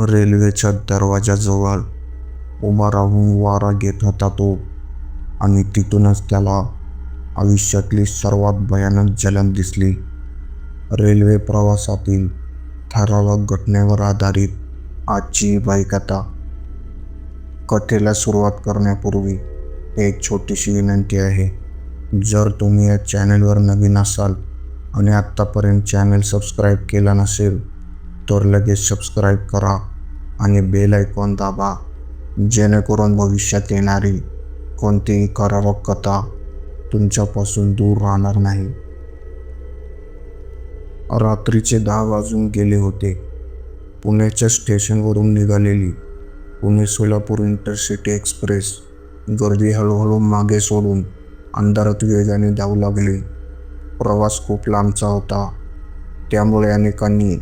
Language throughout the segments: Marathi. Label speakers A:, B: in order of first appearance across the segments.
A: रेल्वेच्या दरवाजाजवळ उभा राहून वारा घेत होता तो. आणि तिथूनच त्याला आयुष्यातली सर्वात भयानक जलन दिसली. रेल्वे प्रवासातील ठराविक घटनेवर आधारित आजची बाईकथा कथेला सुरुवात करण्यापूर्वी एक छोटीशी विनंती आहे. जर तुम्ही या चॅनलवर नवीन असाल आणि आत्तापर्यंत चॅनल सबस्क्राईब केला नसेल तर लगेच सबस्क्राईब करा. आणि बेल आयकॉन दाबा जेणेकरून भविष्यात येणारी कोणतीही करावक कथा तुमच्यापासून दूर राहणार नाही. रात्रीचे दहा वाजून गेले होते. पुण्याच्या स्टेशनवरून निघालेली पुणे सोलापूर इंटरसिटी एक्सप्रेस गर्दी हळूहळू मागे सोडून अंधारात वेगाने धावू लागली. प्रवास खूप लांबचा होता. त्यामुळे अनेकांनी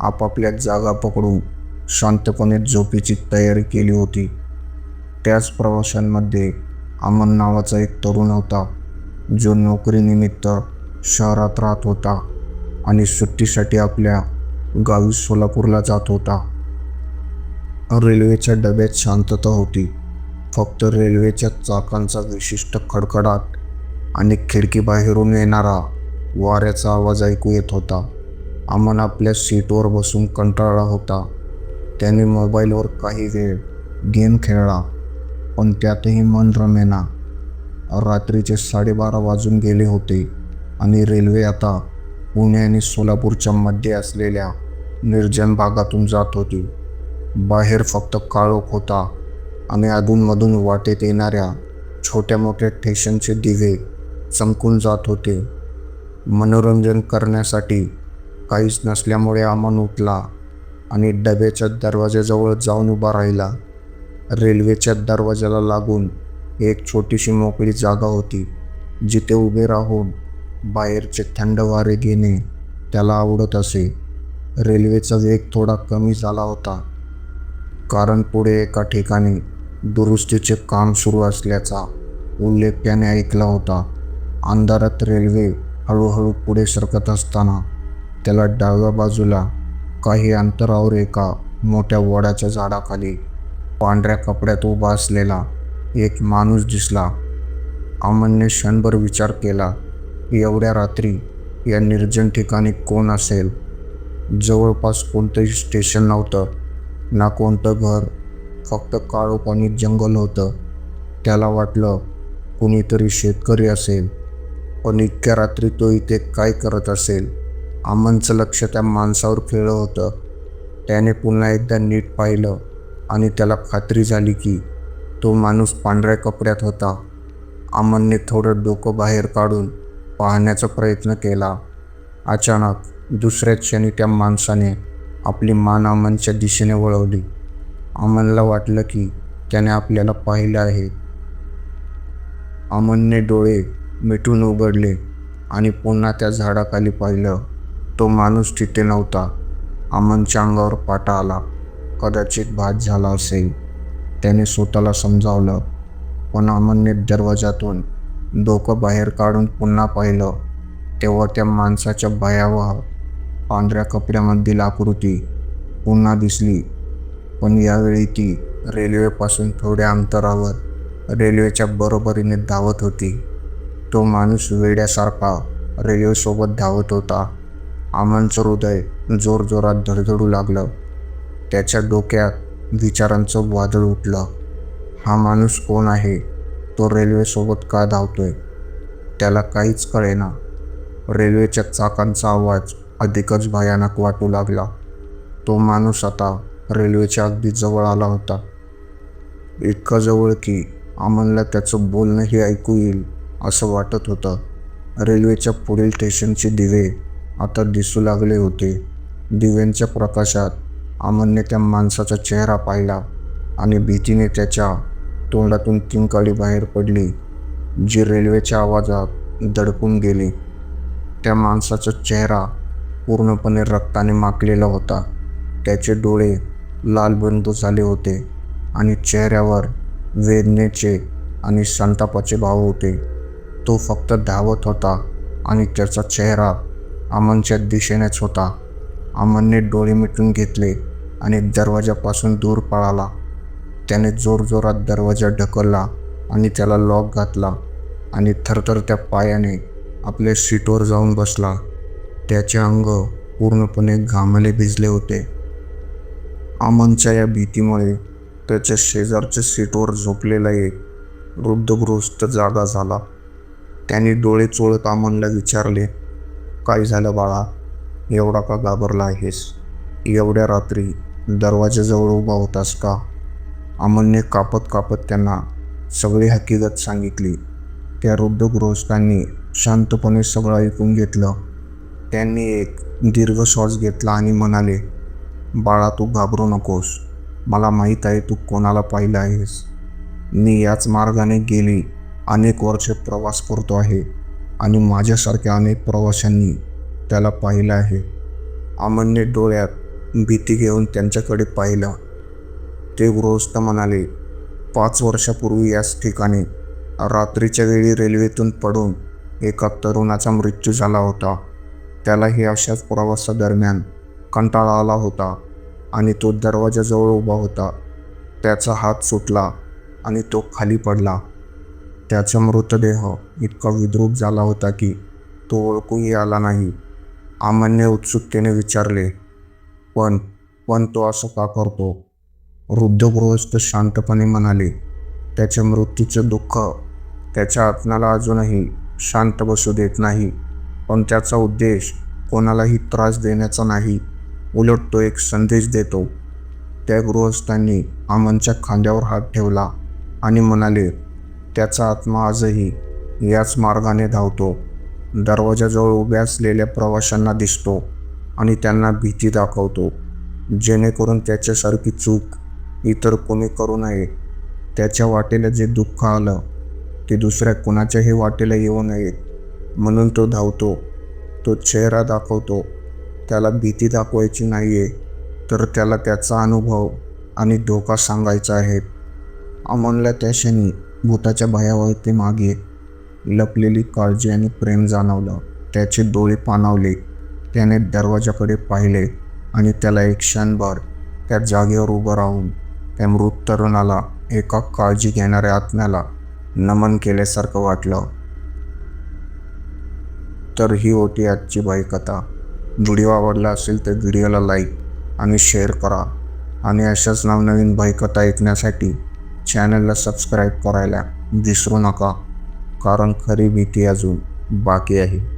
A: आपापल्या जागा पकडून शांतपणे झोपेची तयारी केली होती. त्याच प्रवाशांमध्ये अमन नावाचा एक तरुण होता जो नोकरीनिमित्त शहरात राहत होता आणि सुट्टीसाठी आपल्या गावी सोलापूरला जात होता. रेल्वेच्या डब्यात शांतता होती. फक्त रेल्वेच्या चाकांचा विशिष्ट खडखडाट आणि खिडकीबाहेरून येणारा वाऱ्याचा आवाज ऐकू येत होता. अमन आपल्या सीटवर बसून कंटाळला होता. त्याने मोबाईलवर काही वेळ गेम खेळला पण त्यातही मन रमेना. रात्रीचे साडेबारा वाजून गेले होते आणि रेल्वे आता पुणे आणि सोलापूरच्या मध्ये असलेल्या निर्जन भागातून जात होती. बाहेर फक्त काळोख होता आणि अधूनमधून वाटेत येणाऱ्या छोट्या मोठ्या स्टेशनचे दिवे चमकून जात होते. मनोरंजन करण्यासाठी काहीच नसल्यामुळे अमन उठला. आणि डब्याच्या दरवाजाजवळ जाऊन उभा राहिला. रेल्वेच्या दरवाजाला लागून एक छोटीशी मोकळी जागा होती जिथे उभे राहून बाहेरचे थंड वारे घेणे त्याला आवडत असे. रेल्वेचा वेग थोडा कमी झाला होता कारण पुढे एका ठिकाणी दुरुस्तीचे काम सुरू असल्याचा उल्लेख त्याने ऐकला होता. अंधारात रेल्वे हळूहळू पुढे सरकत असताना त्याला डाव्या बाजूला काही अंतरावर एका मोठ्या वडाच्या झाडाखाली पांढऱ्या कपड्यात उभा असलेला एक माणूस दिसला. अमनने क्षणभर विचार केला एवढ्या रात्री या निर्जन ठिकाणी कोण असेल? जवळपास कोणतंही स्टेशन नव्हतं ना कोणतं घर फक्त काळोपाणी जंगल होतं. त्याला वाटलं कुणीतरी शेतकरी असेल पण इतक्या रात्री तो इथे काय करत असेल? अमनचं लक्ष त्या माणसावर खेळलं होतं. त्याने पुन्हा एकदा नीट पाहिलं आणि त्याला खात्री झाली की तो माणूस पांढऱ्या कपड्यात होता. अमनने थोडं डोकं बाहेर काढून पाहण्याचा प्रयत्न केला. अचानक दुसऱ्या क्षणी त्या माणसाने आपली मान अमनच्या दिशेने वळवली. अमनला वाटलं की त्याने आपल्याला पाहिलं आहे. अमनने डोळे मिटून उघडले आणि पुन्हा त्या झाडाखाली पाहिलं. तो माणूस तिथे नव्हता. अमनच्या अंगावर पाटा आला. कदाचित भात झाला असेल. त्याने स्वतःला समजावलं. पण अमनने दरवाजातून डोकं बाहेर काढून पुन्हा पाहिलं. तेव्हा त्या माणसाच्या भयावह पांढऱ्या कपड्यामधील आकृती पुन्हा दिसली. पण यावेळी ती रेल्वेपासून थोड्या अंतरावर रेल्वेच्या बरोबरीने धावत होती. तो माणूस वेड्यासारखा रेल्वेसोबत धावत होता. अमनचं हृदय जोरजोरात धडधडू लागलं. त्याच्या डोक्यात विचारांचं वादळ उठलं. हा माणूस कोण आहे? तो रेल्वेसोबत का धावतोय? त्याला काहीच कळेना. रेल्वेच्या चाकांचा आवाज अधिकच भयानक वाटू लागला. तो माणूस आता रेल्वेच्या अगदी जवळ आला होता. इतकं जवळ की अमनला त्याचं बोलणंही ऐकू येईल असं वाटत होतं. रेल्वेच्या पुढील स्टेशनचे दिवे आता दिसू लागले होते. दिव्यांच्या प्रकाशात अमनने त्या माणसाचा चेहरा पाहिला आणि भीतीने त्याच्या तोंडातून किंकाळी बाहेर पडली जी रेल्वेच्या आवाजात दडपून गेली. त्या माणसाचा चेहरा पूर्णपणे रक्ताने माखलेला होता. त्याचे डोळे लालबंद झाले होते आणि चेहऱ्यावर वेदनेचे आणि संतापाचे भाव होते. तो फक्त धावत होता आणि त्याचा चेहरा अमनच्या दिशेनेच होता. अमनने डोळे मिटून घेतले आणि दरवाजापासून दूर पळाला. त्याने जोरजोरात दरवाजा ढकलला आणि त्याला लॉक घातला आणि थरथरत्या पायाने आपल्या सीटवर जाऊन बसला. त्याचे अंग पूर्णपणे घामाले भिजले होते. अमनच्या या भीतीमुळे त्याच्या शेजारच्या सीटवर झोपलेला एक वृद्धग्रस्त जागा झाला. त्याने डोळे चोळत अमनला विचारले काय झालं बाळा? एवढा का घाबरला आहेस? एवढ्या रात्री दरवाजाजवळ उभा होतास का? अमनने कापत कापत त्यांना सगळी हकीकत सांगितली. त्या वृद्ध गृहस्थांनी शांतपणे सगळं ऐकून घेतलं. त्यांनी एक दीर्घ श्वास घेतला आणि म्हणाले बाळा तू घाबरू नकोस. मला माहीत आहे तू कोणाला पाहिलं आहेस. मी याच मार्गाने गेली. अनेक वर्षे प्रवास करतो आहे. आणि माझ्यासारख्या अनेक प्रवाशांनी त्याला पाहिलं आहे. अमनने डोळ्यात भीती घेऊन त्यांच्याकडे पाहिलं. ते गृहस्थ म्हणाले पाच वर्षापूर्वी याच ठिकाणी रात्रीच्या वेळी रेल्वेतून पडून एका तरुणाचा मृत्यू झाला होता. त्यालाही अशाच प्रवासादरम्यान कंटाळा आला होता आणि तो दरवाजाजवळ उभा होता. त्याचा हात सुटला आणि तो खाली पडला. त्याचा मृतदेह इतका विद्रूप झाला होता की तो ओळखूही आला नाही. आमनने उत्सुकतेने विचारले पण पण तो असं का करतो? वृद्ध गृहस्थ शांतपणे म्हणाले त्याच्या मृत्यूचं दुःख त्याच्या आत्म्याला अजूनही शांत बसू देत नाही. पण त्याचा उद्देश कोणालाही त्रास देण्याचा नाही. उलट तो एक संदेश देतो. त्या गृहस्थांनी आमनच्या खांद्यावर हात ठेवला आणि म्हणाले त्याचा आत्मा आजही याच मार्गाने धावतो. दरवाजाजवळ उभ्या असलेल्या प्रवाशांना दिसतो आणि त्यांना भीती दाखवतो. जेणेकरून त्याच्यासारखी चूक इतर कोणी करू नये. त्याच्या वाटेला जे दुःख आलं ते दुसऱ्या कुणाच्याही वाटेला येऊ नये. म्हणून तो धावतो. तो चेहरा दाखवतो. त्याला भीती दाखवायची नाही आहे तर त्याला त्याचा अनुभव आणि धोका सांगायचा आहे. अमनला त्या क्षणी भूताच्या भयावरती मागे लपलेली काळजी आणि प्रेम जाणवलं. त्याचे डोळे पाणावले. त्याने दरवाजाकडे पाहिले आणि त्याला एक क्षणभर त्या जागेवर उभं राहून त्या मृत तरुणाला एका काळजी घेणाऱ्या आत्म्याला नमन केल्यासारखं वाटलं. तर ही होती आजची बाईकथा व्हिडिओ आवडला असेल तर व्हिडिओला लाईक आणि शेअर करा. आणि अशाच नवनवीन बाईकथा ऐकण्यासाठी चॅनलला सबस्क्राईब करायला विसरू नका कारण खरी भीती अजून बाकी आहे.